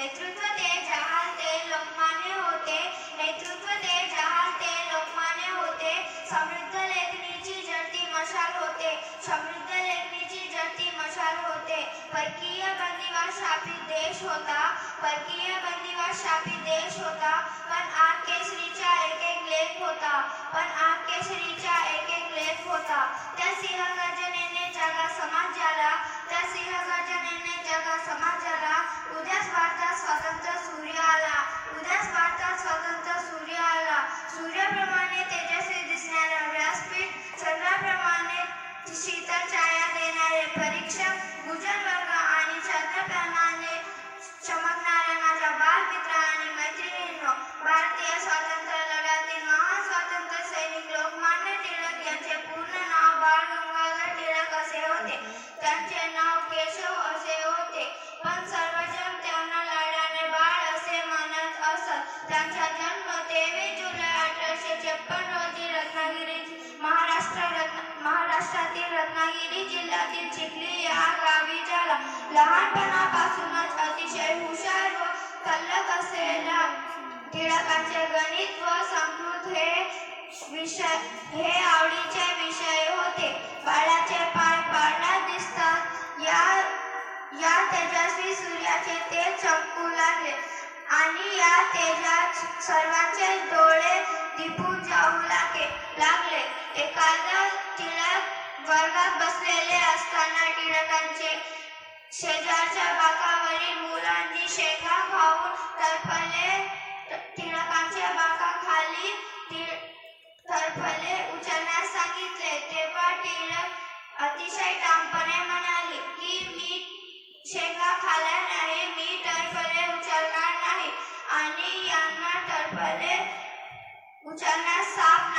नेतृत्व ते ते लोकमान्य होते, नेतृत्व ते ते लोकमान्य होते, समृद्ध लेखणीची जडती मशाल होते, समृद्ध जडती मशाल होते. परकीय बंदिवास शापित देश होता, परकीय बंदिवास शापित देश होता. पण आग केसरीचा छाया देणारे परीक्षक जिल्ह्यातील चिखली या गावी झाला लहानपणापासूनच अतिशय हुशार व कल्लक असलेला टिळकांचे गणित व संस्कृत हे विषय हे आवडीचे विषय होते. बाळाचे पाय पाळण्यात दिसतात. या या तेजस्वी सूर्याचे तेज चमकू लागले. आणि या तेजात सर्वांचे डोळे दिपून जाऊ लागले लागले. एखाद्या वर्गात बसलेले असताना टिळकांचे शेजारच्या बाकावरील मुलांनी शेंगा खाऊन तरफले टिळकांच्या बाकाखाली खाली तरफले उचलण्यास सांगितले. तेव्हा टिळक अतिशय ठामपणे म्हणाले की मी शेंगा खाल्या नाही मी टरफले उचलणार नाही. आणि यांना टरफले उचलण्यास साप